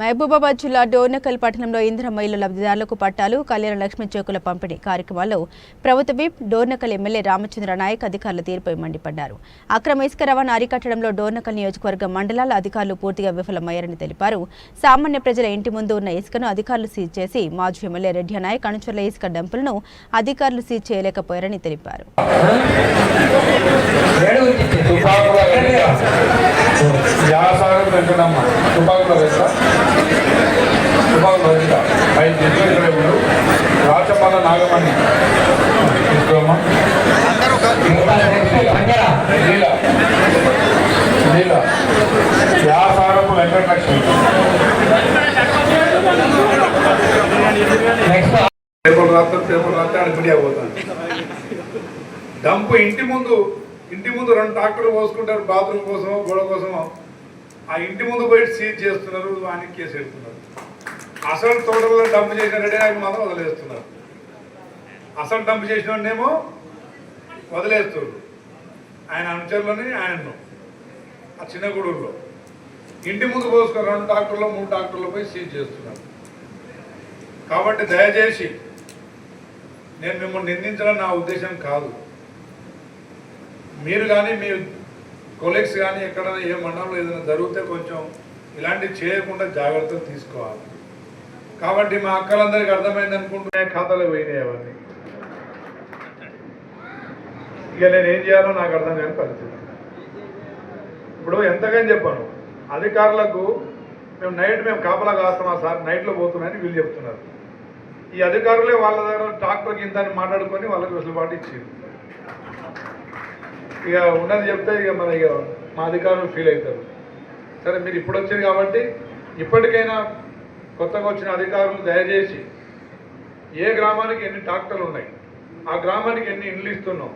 మహబూబాబాద్ జిల్లా డోర్నకల్ పట్టణంలో ఇందిరమ్మ ఇళ్ళ లబ్ధిదారులకు పట్టాలు కళ్యాణ లక్ష్మి చెక్కుల పంపిణీ కార్యక్రమాల్లో ప్రభుత్వ విప్ డోర్నకల్ ఎమ్మెల్యే రామచంద్ర నాయక్ అధికారుల తీరుపై మండిపడ్డారు. అక్రమ ఇసుక రవాణా అరికట్టడంలో డోర్నకల్ నియోజకవర్గ మండలాల అధికారులు పూర్తిగా విఫలమయ్యారని తెలిపారు. సామాన్య ప్రజల ఇంటి ముందు ఉన్న ఇసుకను అధికారులు సీజ్ చేసి మాజీ ఎమ్మెల్యే రెడ్డి నాయక్ అనుచరుల ఇసుక డంపులను అధికారులు సీజ్ చేయలేకపోయారని తెలిపారు. వెంకటమ్మ తుపాకులో వేస్తా. తుపాకులో వేస్తా. ఐదు జిల్లు ఇక్కడ రాచపాల నాగమణి. తీసుకోమ్మా. లీల. లీల. వ్యాసారపు వెంకటలక్ష్మి. పేపర్ రాస్తారు పేపర్ రాస్తే ఆడ మీడియా పోతాను. డంప్ ఇంటి ముందు ఇంటి ముందు రెండు ట్రాక్టర్లు పోసుకుంటారు బాత్రూమ్ కోసమో గోడ కోసమో. ఆ ఇంటి ముందు పోయి సీజ్ చేస్తున్నారు ఆయన కేసు పెడుతున్నారు. అసలు తోటలో డంప్ చేసినట్టే ఆయన మాత్రం వదిలేస్తున్నారు. అసలు డంప్ చేసిన వాడినేమో వదిలేస్తున్నారు. ఆయన అనుచరులని ఆయన్ను ఆ చిన్న గూడూరులో. ఇంటి ముందు పోసుకుని రెండు డాక్టర్లు మూడు డాక్టర్లు పోయి సీజ్ చేస్తున్నారు. కాబట్టి దయచేసి నేను మిమ్మల్ని నిందించడం నా ఉద్దేశం కాదు. మీరు కానీ మీ కొలీగ్స్ కానీ ఎక్కడైనా ఏ మండలంలో ఏదైనా జరిగితే కొంచెం ఇలాంటివి చేయకుండా జాగ్రత్తలు తీసుకోవాలి. కాబట్టి మా అక్కలందరికీ అర్థమైంది అనుకుంటున్నాయి ఖాతాలో పోయినాయి అవన్నీ. ఇక నేను ఏం చేయాలో నాకు అర్థం కాని పరిస్థితి. ఇప్పుడు ఎంతగాని చెప్పాను. అధికారులకు మేము నైట్ మేము కాపలా కాస్తున్నాం సార్ నైట్లో పోతున్నాయని వీళ్ళు చెప్తున్నారు. ఈ అధికారులే వాళ్ళ దగ్గర ట్రాక్టర్కి ఇంత అని మాట్లాడుకొని వాళ్ళకి వెసులుబాటు ఇచ్చింది ఇక ఉన్నది చెప్తే ఇక మన ఇక మా అధికారులు ఫీల్ అవుతారు. సరే మీరు ఇప్పుడు వచ్చారు కాబట్టి ఇప్పటికైనా కొత్తగా వచ్చిన అధికారులు దయచేసి ఏ గ్రామానికి ఎన్ని ట్రాక్టర్లు ఉన్నాయి? ఆ గ్రామానికి ఎన్ని ఇండ్లు ఇస్తున్నాం?